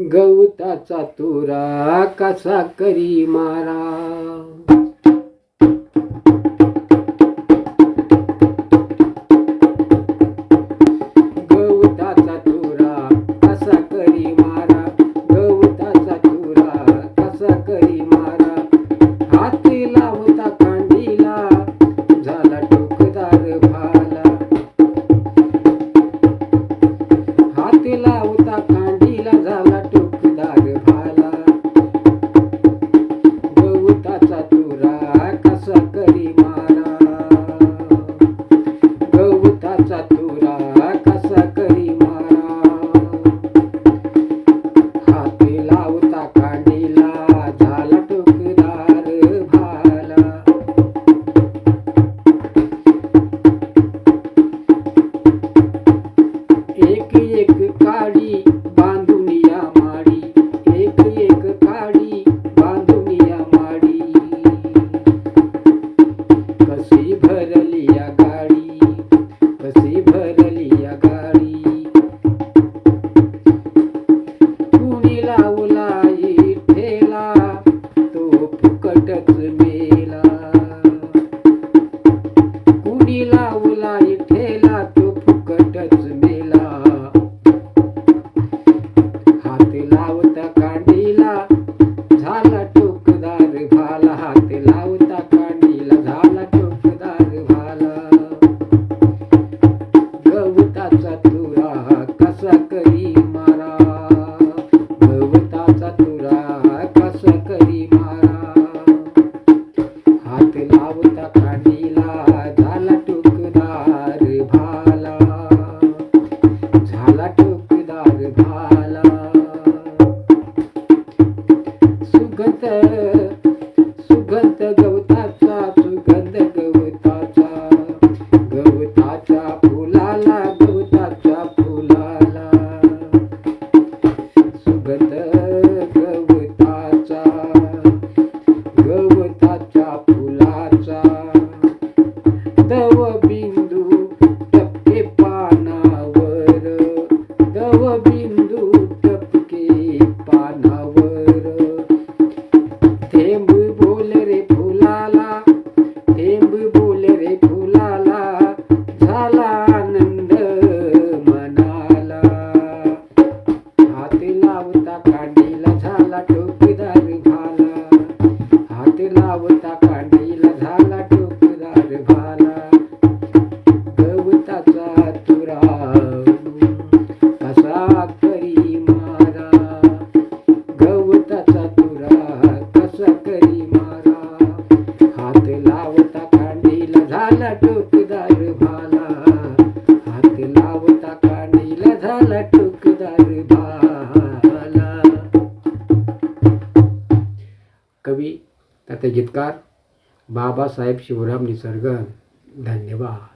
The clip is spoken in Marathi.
गवताचा तुरा कसा करी मारा? satura फटक मेला. कुणी लावला ठेला तो फुकटच मेला. हात लावता कांडीला झाला टोकदार भाला. हात लावता कांडीला झाला टोकदार भाला. गवताचा तुरा कसा करी मारा. गवताचा तुरा झाला टोकदार भाला हात लावता कानीला झाला टोकदार भाला कवी तथा गीतकार बाबासाहेब शिवराम निसर्ग धन्यवाद.